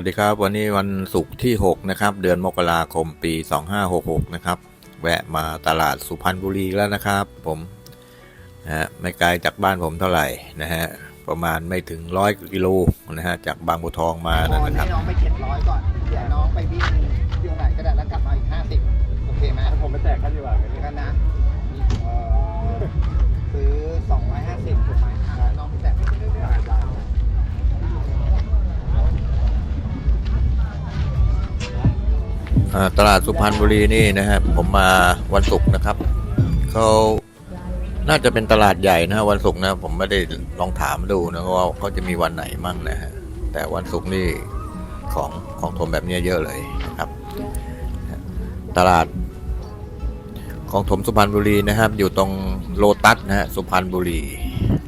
วัสดีครับ วันนี้วันศุกร์ที่ 6 นะครับ เดือนมกราคมปี 2566 นะครับ แวะมาตลาดสุพรรณบุรีแล้วนะครับ ผมนะฮะไม่ไกลจากบ้านผมเท่าไหร่นะฮะประมาณไม่ถึงร้อยกิโลนะฮะจากบางบัวทองมาก่อนนะครับให้น้องไปเจ็ดร้อยก่อนเดี๋ยวน้องไปวิ่งเที่ยวไหนก็ได้แล้วกลับมาอีกห้าสิบโอเคไหมผมไปแจกกันดีกว่ากันกันนะเอ่อซื้อสองร้อยห้าสิบ ตลาดสุพรรณบุรีนี่นะฮะผมมาวันศุกร์นะครับเขาน่าจะเป็นตลาดใหญ่นะฮะวันศุกร์นะ ผมไม่ได้ลองถามดูนะว่าเขาจะมีวันไหนมั่งนะฮะแต่วันศุกร์นี่ของของถมแบบนี้เยอะเลยนะครับ ตลาดของถมสุพรรณบุรีนะครับ อยู่ตรงโลตัสนะฮะสุพรรณบุรี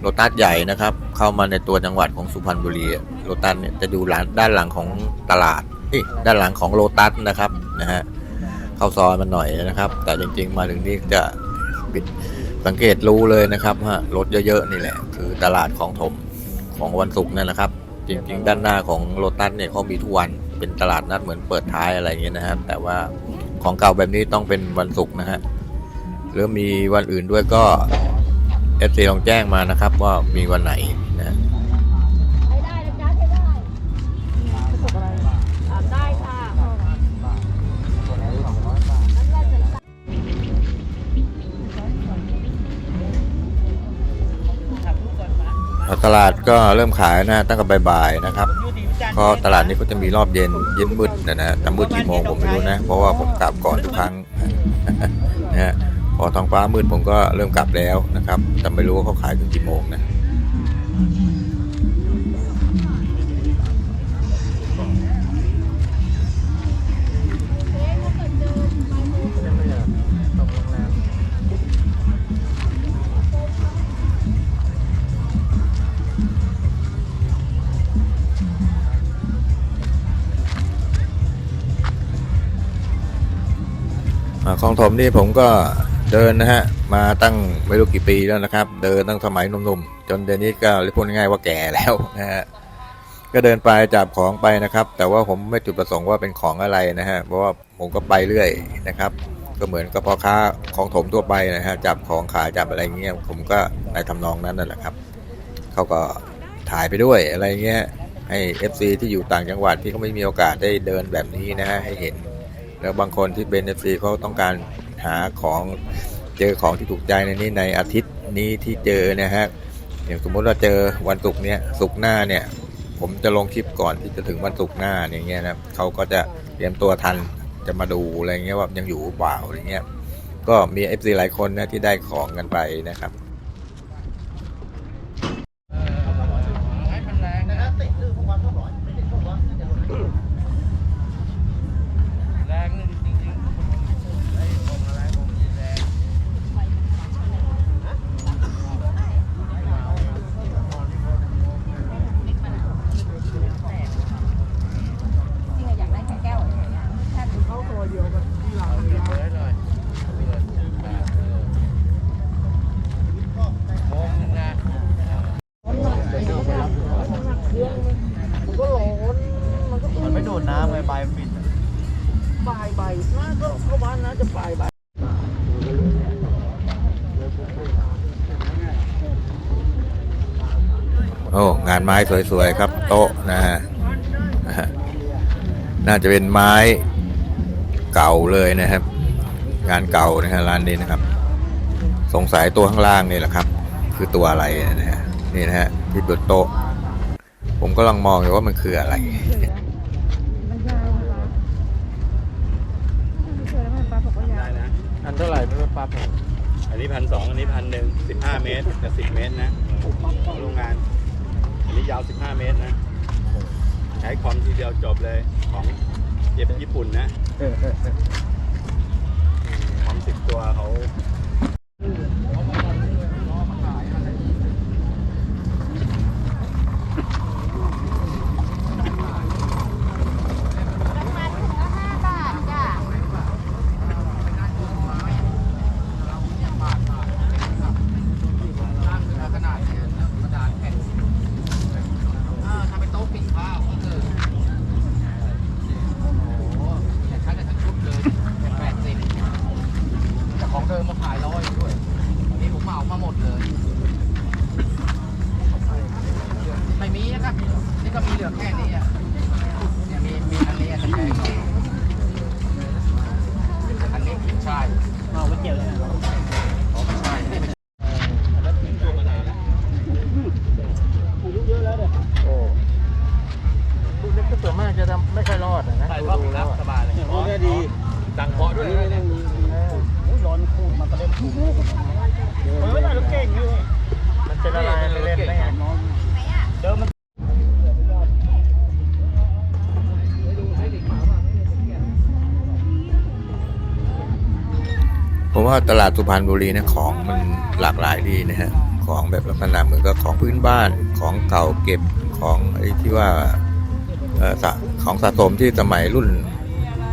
โลตัสใหญ่นะครับ เข้ามาในตัวจังหวัดของสุพรรณบุรีโลตัสเนี่ยจะอยู่ด้านหลังของตลาด ด้านหลังของโลตัสนะครับนะฮะเข้าซอยมันหน่อยนะครับ แต่จริง ๆ มาถึงนี่จะปิดสังเกตรู้เลยนะครับฮะรถเยอะๆนี่แหละ คือตลาดของถมของวันศุกร์นั่นแหละครับ จริง ๆ ด้านหน้าของโลตัสเนี่ยเขามีทุกวันเป็นตลาดนัดเหมือนเปิดท้ายอะไรอย่างเงี้ยนะครับแต่ว่าของเก่าแบบนี้ต้องเป็นวันศุกร์นะฮะหรือมีวันอื่นด้วยก็เอฟซีลองแจ้งมานะครับ ว่ามีวันไหน ตลาดก็เริ่มขายนะตั้งแต่บ่ายๆนะครับก็ตลาดนี้ก็จะมีรอบเย็นเย็นมืดนะนะแต่มืดกี่โมงผมไม่รู้นะ เพราะว่าผมกลับก่อนทุกครั้งนะฮะพอท้องฟ้ามืดผมก็เริ่มกลับแล้วนะครับ แต่ไม่รู้ว่าเขาขายถึงกี่โมงนะ คลองถมนี่ผมก็เดินนะฮะ มาตั้งไม่รู้กี่ปีแล้วนะครับ เดินตั้งสมัยหนุ่มๆ จนเดี๋ยวนี้ก็เรียกพูดง่ายๆว่าแก่แล้วนะฮะก็เดินไปจับของไปนะครับ แต่ว่าผมไม่จุดประสงค์ว่าเป็นของอะไรนะฮะเพราะว่าผมก็ไปเรื่อยนะครับ ก็เหมือนกับพ่อค้าของถมทั่วไปนะฮะจับของขายจับอะไรเงี้ยผมก็ในทำนองนั้นนั่นแหละครับเขาก็ถ่ายไปด้วยอะไรเงี้ยให้ FC ที่อยู่ต่างจังหวัดที่เขาไม่มีโอกาสได้เดินแบบนี้นะฮะให้เห็น แล้วบางคนที่เป็นเอฟซีเขาต้องการหาของเจอของที่ถูกใจในนี้ในอาทิตย์นี้ที่เจอนะฮะอย่างสมมุติว่าเจอวันศุกร์เนี้ยศุกร์หน้าเนี่ย ผมจะลงคลิปก่อนที่จะถึงวันศุกร์หน้าอย่างเงี้ยนะเขาก็จะเตรียมตัวทันจะมาดูอะไรเงี้ยว่ายังอยู่เปล่าอะไรเงี้ยก็มีเอฟซีหลายคนนะที่ได้ของกันไปนะครับานไม้สวยๆครับ โต๊ะนะฮะน่าจะเป็นไม้เก่าเลยนะครับ งานเก่านะฮะร้านนี้นะครับ สงสัยตัวข้างล่างนี่แหละครับ คือตัวอะไรนะฮะนี่นะฮะที่บนโต๊ะ ผมก็ลังมองอยู่ว่ามันคืออะไรได้นะอันเท่าไหร่ไม่รู้ปั๊บอันนี้พันสองอันนี้พันหนึ่งสิบห้าเมตรกับสิบเมตรนะของโรงงาน อันนี้ยาวสิบห้าเมตรนะ ใช้คอมทีเดียวจบเลยของเย็บญี่ปุ่นนะคอมสิบตัวเขารา ดนะใส่ว่าผมรับสบายเลยพราะดี ดังเพาะด้วยนะร้อนคูดมานก็เล็นเออไม่ได้เรถเก่งอยู่มันจะละลายไปเล่นได้ไงเดิมมันผมว่าตลาดสุพรรณบุรีนะของมันหลากหลายดีนะฮะของแบบลักษณะเหมือนกับของพื้นบ้านของเก่าเก็บของไอ้ที่ว่าสะ ของสะสมที่สมัยรุ่น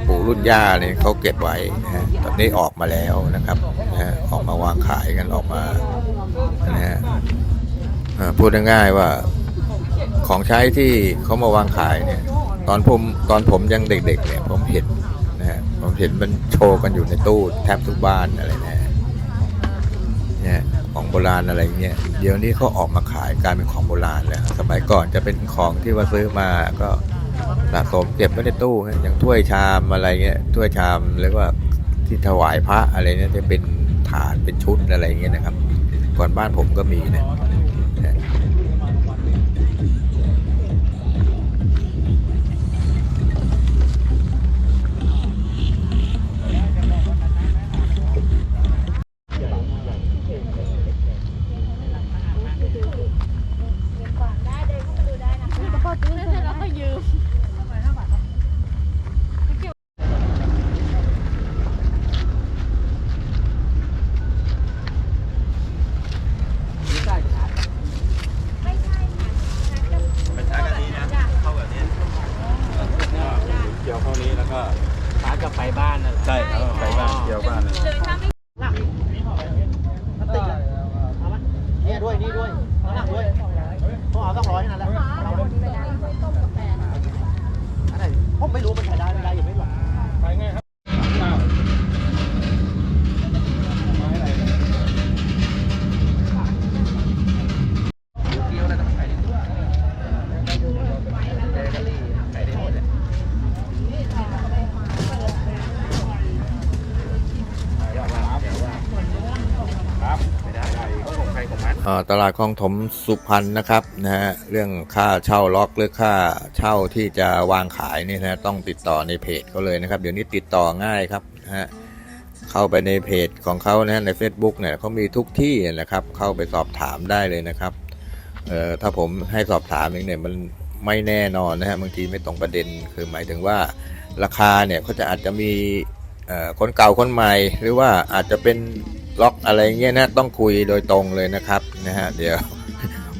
ปู่รุ่นย่าเนี่ยเขาเก็บไว้นะฮะตอนนี้ออกมาแล้วนะครับนะฮะออกมาวางขายกันออกมานะฮะพูดง่ายๆว่าของใช้ที่เขามาวางขายเนี่ย ตอนผมตอนผมยังเด็ก ๆ เนี่ย ผมเห็นนะฮะผมเห็นมันโชว์กันอยู่ในตู้แทบทุกบ้านอะไรนะฮะเนี่ยของโบราณอะไรเงี้ยเดี๋ยวนี้เขาออกมาขายกลายเป็นของโบราณแล้วสมัยก่อนจะเป็นของที่ว่าซื้อมาก็ สะสมเก็บไว้ในตู้อย่างถ้วยชามอะไรเงี้ยถ้วยชามเรียกว่าที่ถวายพระอะไรเนี่ยจะเป็นฐานเป็นชุดอะไรเงี้ยนะครับ ก่อนบ้านผมก็มีนะ ก็ร้านกาแฟบ้านนั่นแหละใช่แล้วก็ไปบ้านเที่ยวบ้านเลยเนี่ยด้วยนี่ด้วยข้างหลังด้วยต้องเอาต้องร้อยนั่นแหละอันไหนผมไม่รู้มันใช้ได้ไม่ได้ยังไม่รู้ ครับไม่ได้ได้ของผมใครของมัน เอ่อ ตลาดคลองถมสุพรรณนะครับนะฮะเรื่องค่าเช่าล็อกหรือค่าเช่าที่จะวางขายนี่นะต้องติดต่อในเพจเขาเลยนะครับ เดี๋ยวนี้ติดต่อง่ายครับนะฮะเข้าไปในเพจของเขานะใน Facebook เนี่ยเขามีทุกที่นะครับ เข้าไปสอบถามได้เลยนะครับเอ่อถ้าผมให้สอบถามเองเนี่ยมันไม่แน่นอนนะฮะบางทีไม่ตรงประเด็นคือหมายถึงว่าราคาเนี่ยเขาจะอาจจะมี คนเก่าคนใหม่ หรือว่าอาจจะเป็นล็อกอะไรเงี้ยนะต้องคุยโดยตรงเลยนะครับนะฮะเดี๋ยว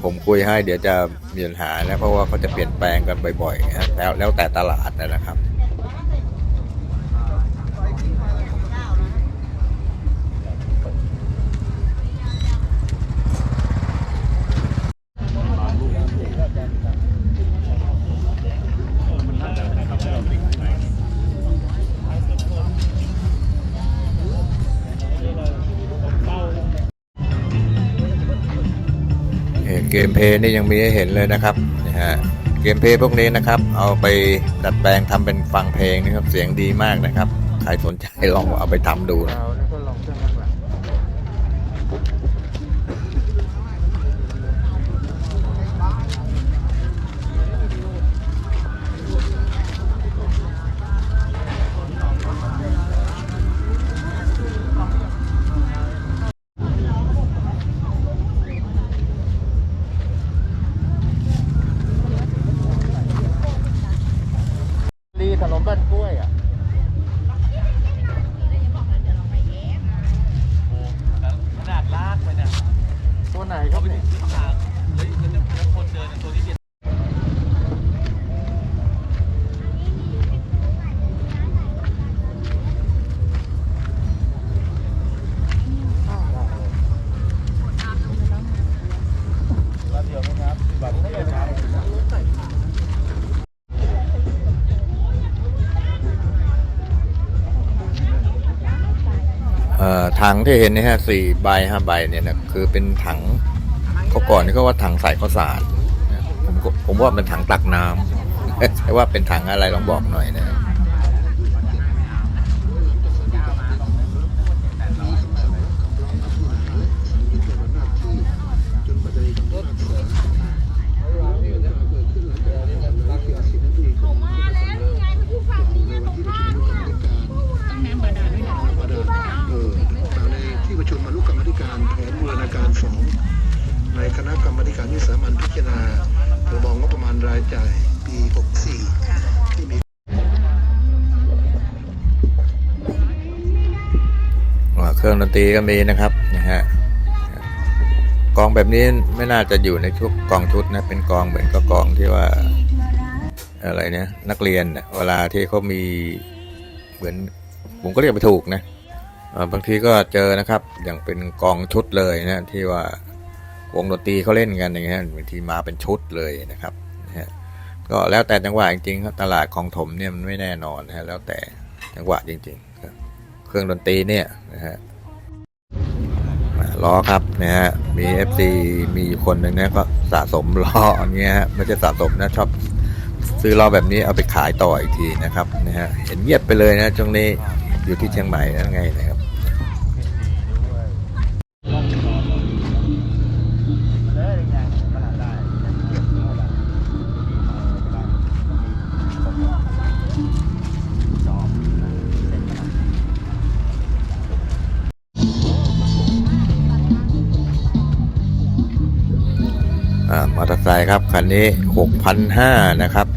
ผมคุยให้เดี๋ยวจะมีปัญหานะเพราะว่าเขาจะเปลี่ยนแปลงกันบ่อยๆนะแล้วแล้วแต่ตลาดนะครับ มเพลย์นี่ยังมีให้เห็นเลยนะครับนะฮะเกมเพลย์พวกนี้นะครับ เอาไปดัดแปลงทำเป็นฟังเพลงนะครับ เสียงดีมากนะครับ ใครสนใจลองเอาไปทำดูนะ ถังที่เห็นนี่ฮะสี่ใบห้าใบเนี่ยนะคือเป็นถังเขาก่อนนี่เขาว่าถังใส่ข้าวสารผมผมว่าเป็นถังตักน้ำใช่ว่าเป็นถังอะไรลองบอกหน่อยนะ นตรีก็มีนะครับนะฮะกองแบบนี้ไม่น่าจะอยู่ในชุดกองชุดนะเป็นกองเหมือนกับกองที่ว่าอะไรเนี่ยนักเรียนเวลาที่เขามีเหมือนผมก็เรียกไม่ถูกนะบางทีก็เจอนะครับอย่างเป็นกองชุดเลยนะที่ว่าวงดนตรีเขาเล่นกันอย่างเงี้ยบางทีมาเป็นชุดเลยนะครับนะฮะก็แล้วแต่จังหวะจริงๆครับตลาดของถมเนี่ยมันไม่แน่นอนนะฮะแล้วแต่จังหวะจริงๆเครื่องดนตรีเนี่ยนะฮะ ล้อครับนะฮะมี FC มีคนหนึ่งนะก็สะสมล้ออย่างเงี้ยฮะไม่ใช่สะสมนะชอบซื้อล้อแบบนี้เอาไปขายต่ออีกทีนะครับนะฮะเห็นเงียบไปเลยนะช่วงนี้อยู่ที่เชียงใหม่นั่นไงนะครับามอเตอร์ไซค์ครับ คันนี้6,500นะครับ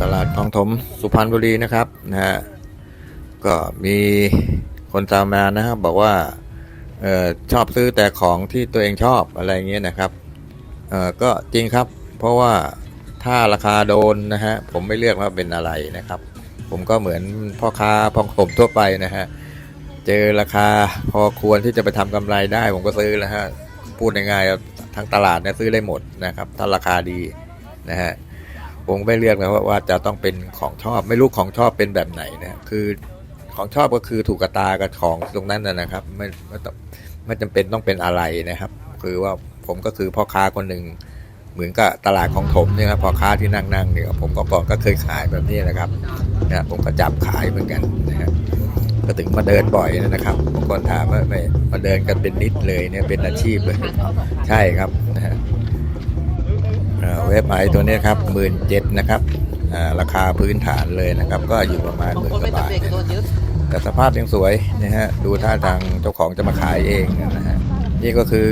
ตลาดคลองถมสุพรรณบุรีนะครับนะฮะก็มีคนตามมานะครับบอกว่าออชอบซื้อแต่ของที่ตัวเองชอบอะไรเงี้ยนะครับ เออก็จริงครับ เพราะว่าถ้าราคาโดนนะฮะผมไม่เลือกว่าเป็นอะไรนะครับ ผมก็เหมือนพ่อค้าพองผมทั่วไปนะฮะเจอราคาพอควรที่จะไปทำกำไรได้ ผมก็ซื้อแล้วฮะพูดง่ายๆทั้งตลาดเนี่ยซื้อได้หมดนะครับ ถ้าราคาดีนะฮะผมไม่เลือกนะว่าวาจะต้องเป็นของชอบไม่รู้ของชอบเป็นแบบไหนนะคือของชอบก็คือถูกกระตากับของตรงนั้นนะนะครับ ไม่ไม่ต้องไม่จำเป็นต้องเป็นอะไรนะครับ คือว่าผมก็คือพ่อค้าคนหนึ่ง เหมือนกับตลาดของถมเนี่ยครับพ่อค้าที่นั่งนั่งเนี่ยผมก็ก่อนก็เคยขายแบบนี้นะครับนะผมก็จับขายเหมือนกันนะครับก็ถึงมาเดินบ่อยนะครับบางคนถามว่าไม่มาเดินกันเป็นนิดเลยเนี่ยเป็นอาชีพเลยใช่ครับนะฮะเว็บไอตัวนี้ครับหมื่นเจ็ดนะครับราคาพื้นฐานเลยนะครับ ก็อยู่ประมาณหมื่นกว่าบาทแต่สภาพยังสวยนะฮะดูท่าทางเจ้าของจะมาขายเองนะฮะนี่ก็คือ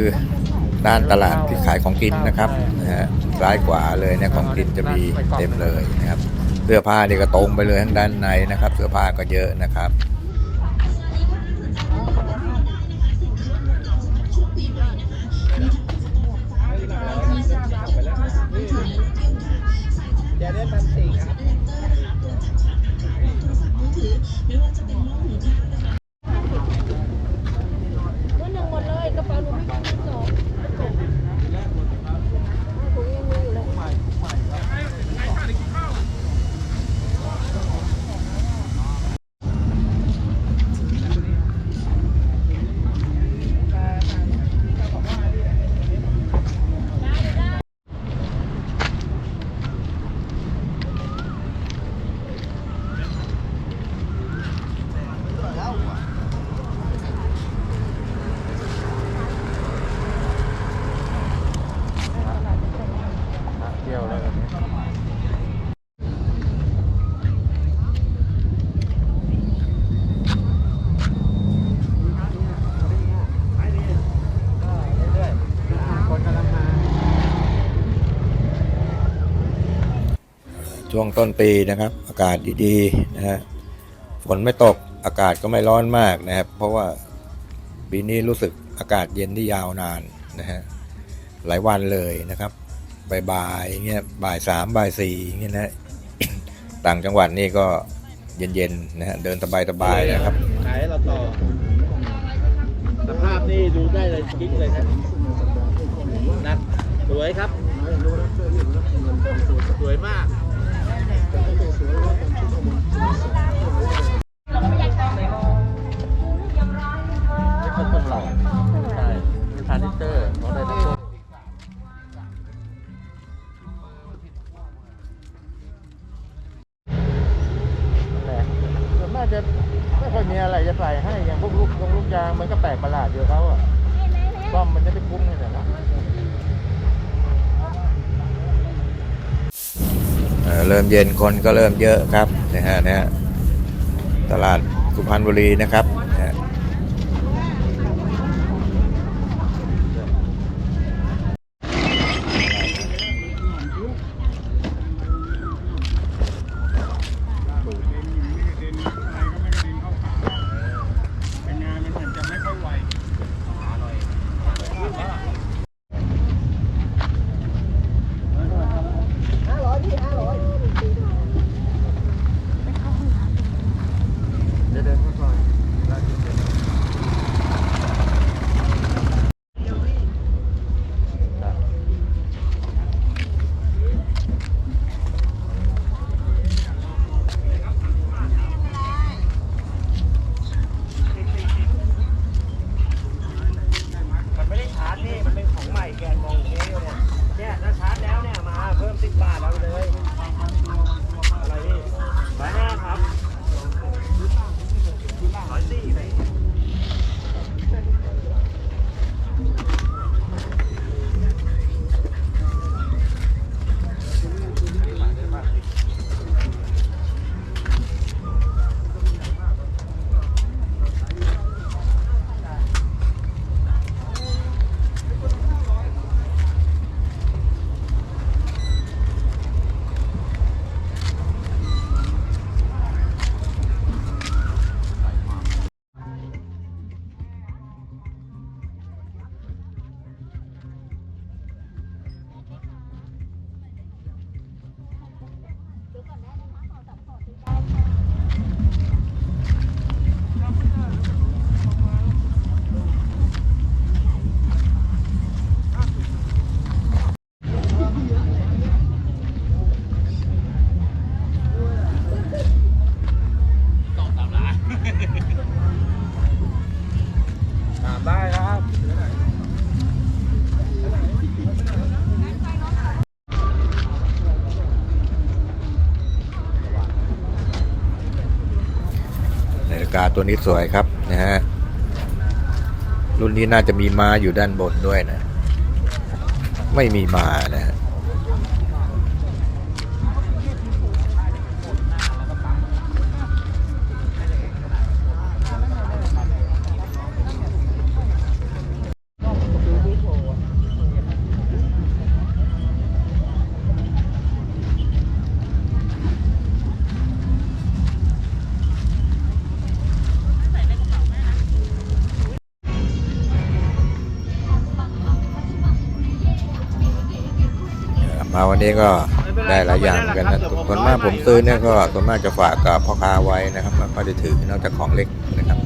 ด้านตลาดที่ขายของกินนะครับนะฮะซ้ายขวาเลยเนี่ยของกินจะมีเต็มเลยนะครับ เสื้อผ้านี่ก็ตรงไปเลยทั้งด้านในนะครับ เสื้อผ้าก็เยอะนะครับจะได้พันสี่ครับมือหนึ่งหมดเลยกระเป๋าหนูไม่มีมือสองถุงยังมีอยู่เลย เที่ยวเลย คนกำลังมา ช่วงต้นปีนะครับ อากาศดีๆนะฮะฝนไม่ตกอากาศก็ไม่ร้อนมากนะครับ เพราะว่าปีนี้รู้สึกอากาศเย็นที่ยาวนานนะฮะหลายวันเลยนะครับบ่ายๆอย่างเงี้ยบ่ายสามบ่ายสี่อย่างเงี้ยนะต่างจังหวัดนี่ก็เย็นๆนะฮะเดินสบายๆนะครับขายให้เราต่อสภาพนี่ดูได้เลยกิ๊กเลยครับนะสวยครับ สวยมาก จะไม่ค่อยมีอะไรจะใส่ให้อย่างพวกลูกยงลูกยางมันก็แปลกประหลาดอยู่เขาอะซ่อมมันจะไม่คุ้มเลยนะ เริ่มเย็นคนก็เริ่มเยอะครับนะฮะนะฮะตลาดสุพรรณบุรีนะครับ แกนมองอค่เนี่ยเนี่ยถ้าชาร์จแล้วเนี่ยมาเพิ่มสิบบาทเราเลย กาตัวนี้สวยครับนะฮะรุ่นนี้น่าจะมีม้าอยู่ด้านบนด้วยนะ ไม่มีมานะฮะ นนี้ก็ได้หลายอย่างกันนะส่วนมากผมซื้อเนี่ยก็ส่วนมากจะฝากกับพ่อค้าไว้นะครับมันก็ได้ถือนอกจากของเล็กนะครับ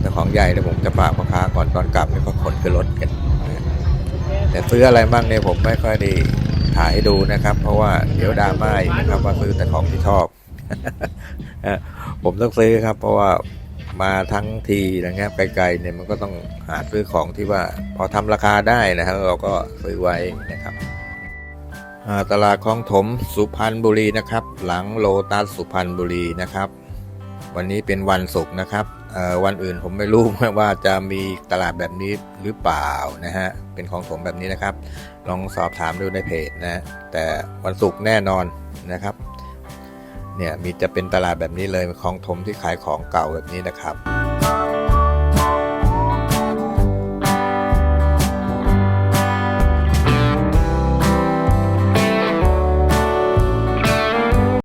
แต่ของใหญ่เนี่ยผมจะฝากพ่อค้าก่อนตอนกลับเนี่ยก็ขนขึ้นรถกันนะแต่ซื้ออะไรบ้างเนี่ยผมไม่ค่อยได้ถ่ายให้ดูนะครับ เพราะว่าเดี๋ยวดราม่าอีกนะครับว่าซื้อแต่ของที่ชอบผมต้องซื้อครับ เพราะว่ามาทั้งทีนะครับไกลๆเนี่ยมันก็ต้องหาซื้อของที่ว่า พอทำราคาได้นะครับเราก็ซื้อไว้นะครับ ตลาดคลองถมสุพรรณบุรีนะครับ หลังโลตัสสุพรรณบุรีนะครับ วันนี้เป็นวันศุกร์นะครับวันอื่นผมไม่รู้ว่าจะมีตลาดแบบนี้หรือเปล่านะฮะเป็นของถมแบบนี้นะครับ ลองสอบถามดูในเพจนะแต่วันศุกร์แน่นอนนะครับเนี่ยมีจะเป็นตลาดแบบนี้เลยของถมที่ขายของเก่าแบบนี้นะครับ